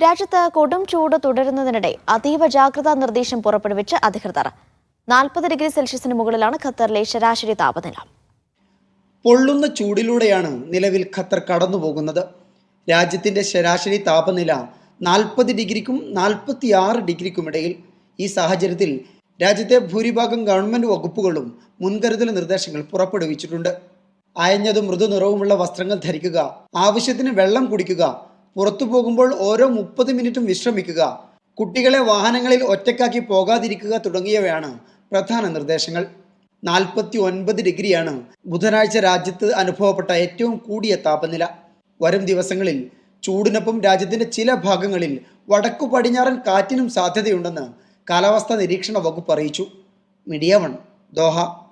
രാജ്യത്ത് കൊടും ചൂട് തുടരുന്നതിനിടെ അതീവ ജാഗ്രതാ നിർദ്ദേശം പുറപ്പെടുവിച്ച് അധികൃതർ. നാൽപ്പത് ഡിഗ്രി സെൽഷ്യസിന് മുകളിലാണ് ഖത്തറിലെ ശരാശരി താപനില. പൊള്ളുന്ന ചൂടിലൂടെയാണ് നിലവിൽ ഖത്തർ കടന്നുപോകുന്നത്. രാജ്യത്തിന്റെ ശരാശരി താപനില നാൽപ്പത് ഡിഗ്രിക്കും നാൽപ്പത്തി ആറ് ഡിഗ്രിക്കും ഇടയിൽ ഈ സാഹചര്യത്തിൽ രാജ്യത്തെ ഭൂരിഭാഗം ഗവൺമെന്റ് വകുപ്പുകളും മുൻകരുതൽ നിർദ്ദേശങ്ങൾ പുറപ്പെടുവിച്ചിട്ടുണ്ട്. അയഞ്ഞതും മൃദുനിറവുമുള്ള വസ്ത്രങ്ങൾ ധരിക്കുക ആവശ്യത്തിന് വെള്ളം കുടിക്കുക പുറത്തു പോകുമ്പോൾ ഓരോ മുപ്പത് മിനിറ്റും വിശ്രമിക്കുക. കുട്ടികളെ വാഹനങ്ങളിൽ ഒറ്റക്കാക്കി പോകാതിരിക്കുക തുടങ്ങിയവയാണ് പ്രധാന നിർദ്ദേശങ്ങൾ. നാൽപ്പത്തി ഒൻപത് ഡിഗ്രിയാണ് ബുധനാഴ്ച രാജ്യത്ത് അനുഭവപ്പെട്ട ഏറ്റവും കൂടിയ താപനില. വരും ദിവസങ്ങളിൽ ചൂടിനൊപ്പം രാജ്യത്തിന്റെ ചില ഭാഗങ്ങളിൽ വടക്കു പടിഞ്ഞാറൻ കാറ്റിനും സാധ്യതയുണ്ടെന്ന് കാലാവസ്ഥാ നിരീക്ഷണ വകുപ്പ് അറിയിച്ചു. Media one Doha.